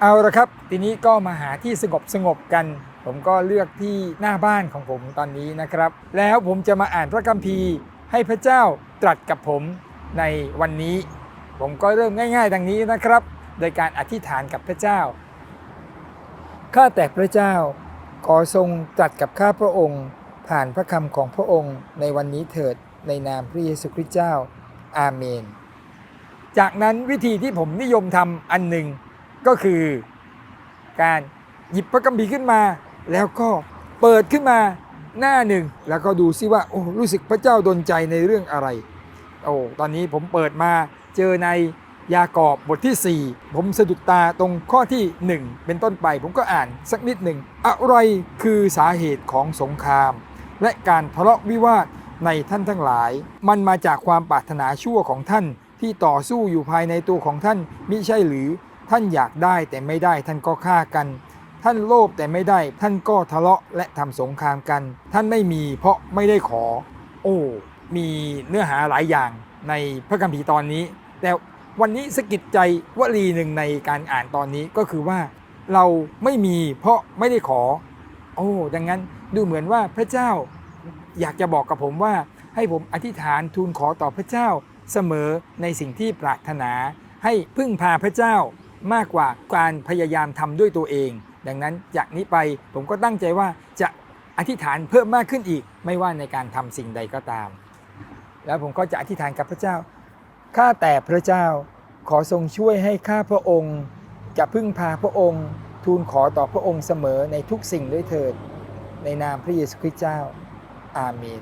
เอาละครับ ทีนี้ก็มาหาที่สงบสงบกัน ผมก็เลือกที่หน้าบ้านของผมตอนนี้นะครับ แล้วผมจะมาอ่านพระคัมภีร์ให้พระเจ้าตรัสกับผมในวันนี้ ผมก็เริ่มง่ายๆ ดังนี้นะครับ โดยการอธิษฐานกับพระเจ้า ข้าแต่พระเจ้า ขอทรงตรัสกับข้าพระองค์ ผ่านพระคำของพระองค์ในวันนี้เถิดในนามพระเยซูคริสต์เจ้า อาเมน จากนั้นวิธีที่ผมนิยมทำอันหนึ่ง ก็คือการหยิบพระคัมภีร์ขึ้นมา แล้วก็เปิดขึ้นมาหน้าหนึ่ง แล้วก็ดูซิว่าโอ้รู้สึกพระเจ้าดลใจในเรื่องอะไรโอ้ตอนนี้ผมเปิดมาเจอในยากอบบทที่ 4 ผมสะดุดตาตรงข้อที่ 1 เป็นต้นไปผมก็อ่านสักนิดหนึ่งอะไรคือสาเหตุของสงคราม และการทะเลาะวิวาทในท่านทั้งหลาย มันมาจากความปรารถนาชั่วของท่านที่ต่อสู้อยู่ภายในตัวของท่านมิใช่หรือ ท่านอยากได้แต่ไม่ได้ท่านก็ฆ่ากัน ท่านโลภแต่ไม่ได้ท่านก็ทะเลาะและทำสงครามกัน ท่านไม่มีเพราะไม่ได้ขอ โอ้มีเนื้อหาหลายอย่างในพระคัมภีร์ตอนนี้ แต่วันนี้สกิดใจวลีหนึ่งในการอ่านตอนนี้ก็คือว่าเราไม่มีเพราะไม่ได้ขอ โอ้ดังนั้นดูเหมือนว่าพระเจ้าอยากจะบอกกับผมว่า ให้ผมอธิษฐานทูลขอต่อพระเจ้าเสมอในสิ่งที่ปรารถนา ให้พึ่งพาพระเจ้า มากกว่าการพยายามทำด้วยตัวเอง ดังนั้นจากนี้ไปผมก็ตั้งใจว่าจะอธิษฐานเพิ่มมากขึ้นอีก ไม่ว่าในการทำสิ่งใดก็ตาม แล้วผมก็จะอธิษฐานกับพระเจ้าข้าแต่พระเจ้าขอทรงช่วยให้ข้าพระองค์ จะพึ่งพาพระองค์ ทูลขอต่อพระองค์เสมอในทุกสิ่งด้วยเถิด ในนามพระเยซูคริสต์เจ้า อาเมน